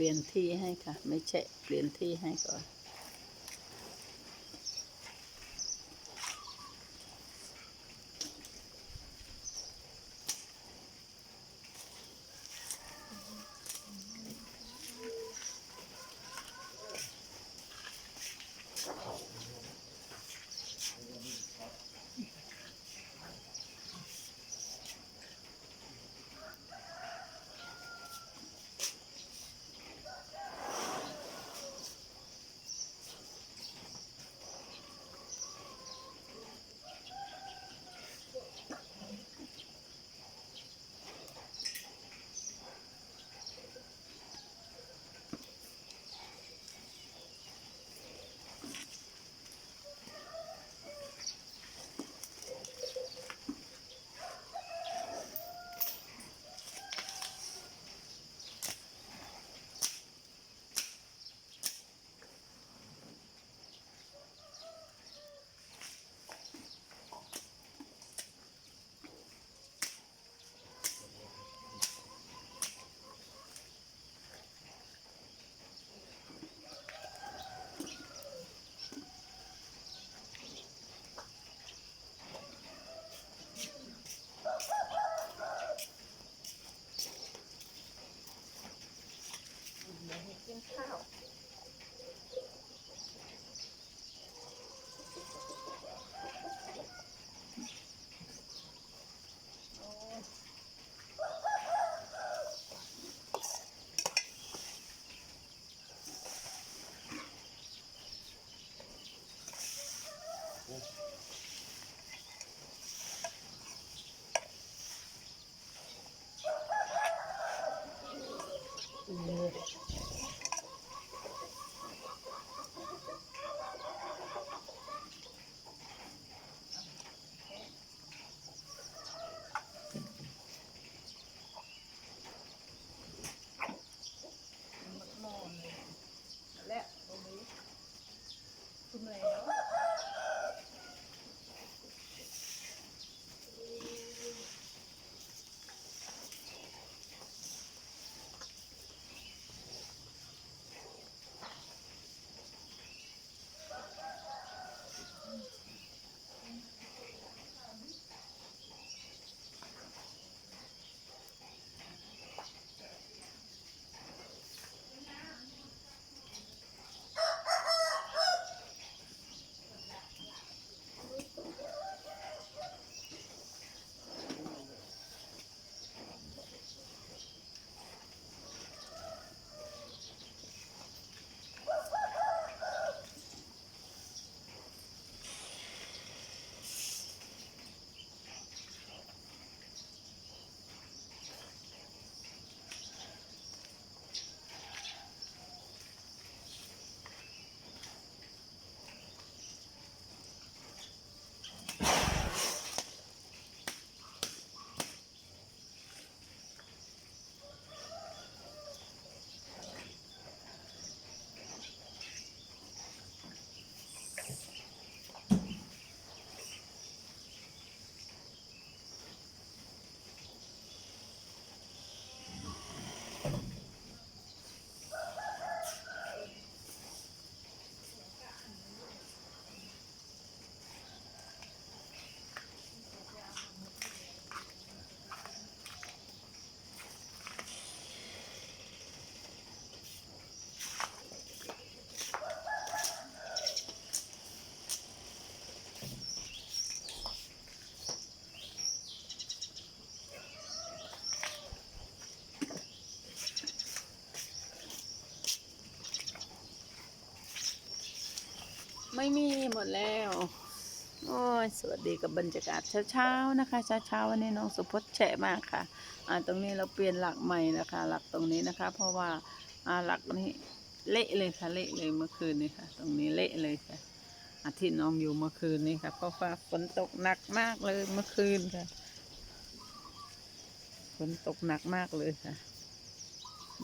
ลี่ยนที่ให้ค่ะ ไม่ใช่เปลี่ยนที่ให้ก่อน กินข้าว ไม่มีหมดแล้ว โอ้ยสวัสดีกับบรรยากาศเช้าๆนะคะเช้าๆวันนี้น้องสุพจน์แฉะมากค่ะ อ่าตรงนี้เราเปลี่ยนหลักใหม่นะคะ หลักตรงนี้นะคะ เพราะว่าอ่าหลักนี้เละเลยค่ะเละเลยเมื่อคืนนี้ค่ะ ตรงนี้เละเลยค่ะอาที่น้องอยู่เมื่อคืนนี้ค่ะเพราะว่าฝนตกหนักมากเลยเมื่อคืนค่ะฝนตกหนักมากเลยค่ะ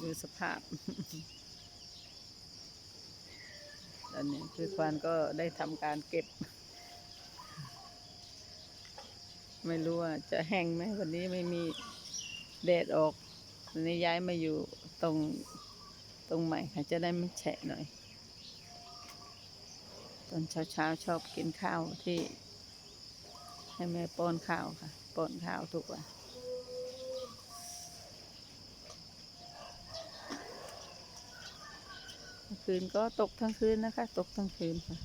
ดูสภาพ ตอนนี้คือควานก็ได้ทำการเก็บ ไม่รู้ว่าจะแห้งไหมวันนี้ไม่มีแดดออกวันนี้ย้ายมาอยู่ตรงตรงใหม่ค่ะจะได้ไม่แฉะหน่อย ตอนเช้าๆชอบกินข้าวที่ ให้แม่ป้อนข้าวค่ะ ป้อนข้าวทุกวันกลาง คืนก็ตกทั้งคืนนะคะ ตกทั้งคืนค่ะ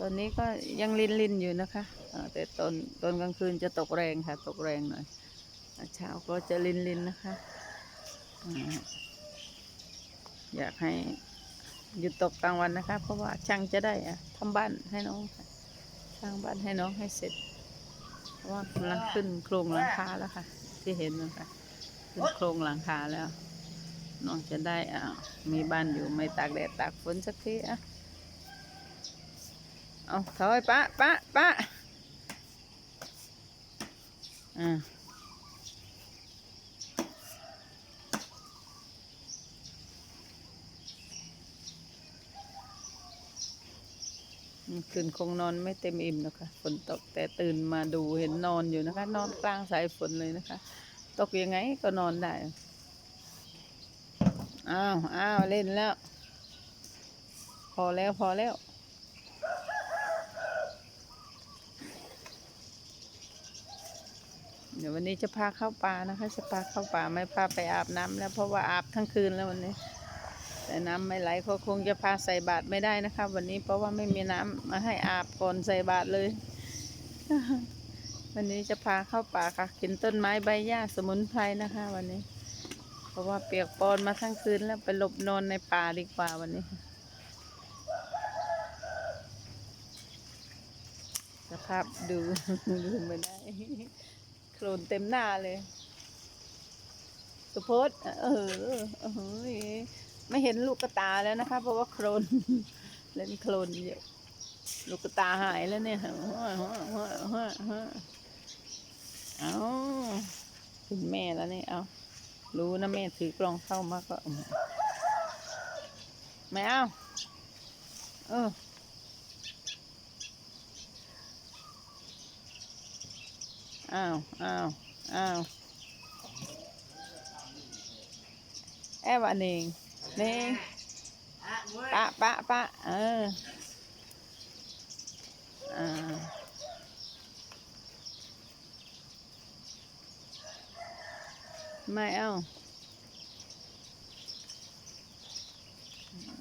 ตอนนี้ก็ยังลินลินอยู่นะคะแต่ตอนตอนกลางคืนจะตกแรงค่ะ ตกแรงหน่อยเช้าก็จะลินลินนะคะ อยากให้หยุดตกกลางวันนะคะ เพราะว่าช่างจะได้อะทำบ้านให้น้องค่ะสร้างบ้านให้น้องให้เสร็จเพราะว่ากำลังขึ้นโครงหลังคาแล้วค่ะ ที่เห็นนะคะขึ้นโครงหลังคาแล้ว น้องจะได้อ่ามีบ้านอยู่ไม่ตากแดดตากฝนสักทีอะเอาถอยปะปะปะอ่าคืนคงนอนไม่เต็มอิ่มนะคะ ฝนตกแต่ตื่นมาดูเห็นนอนอยู่นะคะ นอนกลางสายฝนเลยนะคะ ตกยังไงก็นอนได้ อ้าวอ้าวเล่นแล้ว พอแล้วพอแล้ว เดี๋ยววันนี้จะพาเข้าป่านะคะ จะพาเข้าป่าไม่พาไปอาบน้ำแล้วเพราะว่าอาบทั้งคืนแล้ววันนี้ แต่น้ำไม่ไหลก็คงจะพาใส่บาตรไม่ได้นะคะ วันนี้เพราะว่าไม่มีน้ำมาให้อาบก่อนใส่บาตรเลยวันนี้จะพาเข้าป่าค่ะ กินต้นไม้ใบหญ้าสมุนไพรนะคะ วันนี้ เพราะว่าเปียกปอนมาทั้งคืนแล้วไปหลบนอนในป่าดีกว่าวันนี้สภาพดูดูไม่ได้ โคลนเต็มหน้าเลย สุพจน์เออเออไม่เห็นลูกกระตาแล้วนะคะ เพราะว่าโคลนเล่นโคลนเยอะลูกกระตาหายแล้วเนี่ยเอาคุณแม่แล้วเนี่ยเอา รู้นะแม่ถือกลองเข้ามาก็อืมไม่เอาเอออ้าวอ้าวอ้าวแอบวันเองเน่งปะปะปะเอออ่า ไม่เอา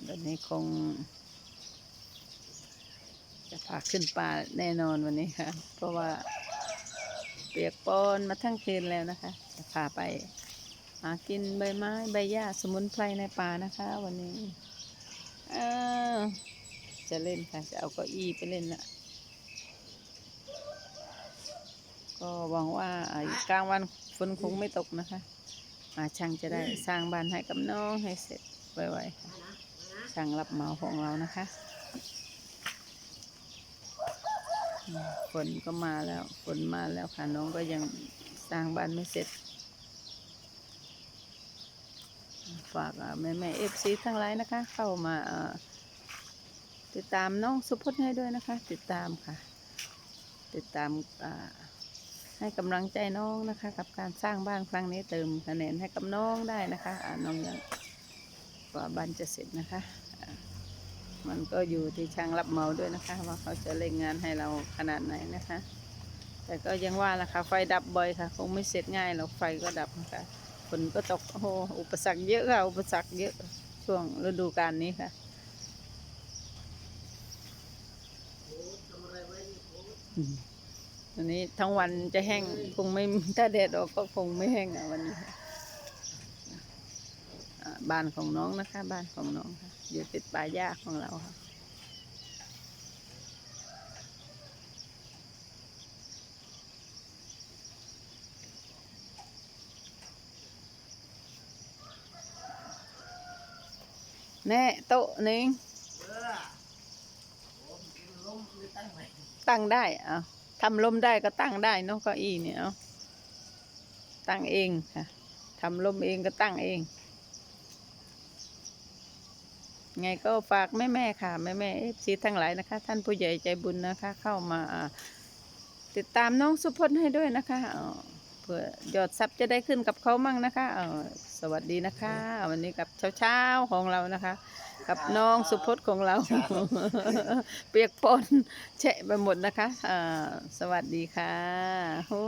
วันนี้คง จะพาขึ้นป่าแน่นอนวันนี้ค่ะ เพราะว่า เปียกปอนมาทั้งคืนแล้วนะคะ จะพาไป หากินใบไม้ใบหญ้าสมุนไพรในป่านะคะ วันนี้จะเล่นค่ะ จะเอาเก้าอี้ไปเล่นละ ก็หวังว่าอ่ากลางวันฝนคงไม่ตกนะคะอาช่างจะได้สร้างบ้านให้กับน้องให้เสร็จไวๆค่ะช่างรับเหมาของเรานะคะอืมฝนก็มาแล้วฝนมาแล้วค่ะน้องก็ยังสร้างบ้านไม่เสร็จ ฝากแม่แม่เอฟซีทั้งหลายนะคะ เข้ามาเอ่อติดตามน้องสุพจน์ให้ด้วยนะคะ ติดตามค่ะ ติดตามอ่า ให้กำลังใจน้องนะคะ กับการสร้างบ้านครั้งนี้เติมคะแนนให้กับน้องได้นะคะอ่าน้องยังกว่าบ้านจะเสร็จนะคะ มันก็อยู่ที่ช่างรับเหมาด้วยนะคะ ว่าเขาจะเร่งงานให้เราขนาดไหนนะคะ แต่ก็ยังว่าละค่ะไฟดับบ่อยค่ะ คงไม่เสร็จง่ายหรอกไฟก็ดับนะคะฝนก็ตกโอ้โอุปสรรคเยอะค่ะ อุปสรรคเยอะช่วงฤดูกาลนี้ค่ะอืม วันนี้ทั้งวันจะแห้งคงไม่ถ้าแดดออกก็คงไม่แห้งอะวันนี้บ้านของน้องนะคะ บ้านของน้องค่ะ อยู่ติดป่าหญ้าของเราค่ะแน่โต๊ะนี้ตั้งได้เอา ทำลมได้ก็ตั้งได้เนาะเก้าอี้เนี่ยเอาตั้งเองค่ะทำลมเองก็ตั้งเอง ไงก็ฝากแม่แม่ค่ะแม่แม่เอฟซีทั้งหลายนะคะ ท่านผู้ใหญ่ใจบุญนะคะ เข้ามาติดตามน้องสุพจน์ให้ด้วยนะคะเพื่อยอดซับจะได้ขึ้นกับเขามั่งนะคะสวัสดีนะคะ วันนี้กับเช้าๆของเรานะคะ กับน้องสุพจน์ของเรา เปียกปนแฉะไปหมดนะคะอ่าสวัสดีค่ะโอ้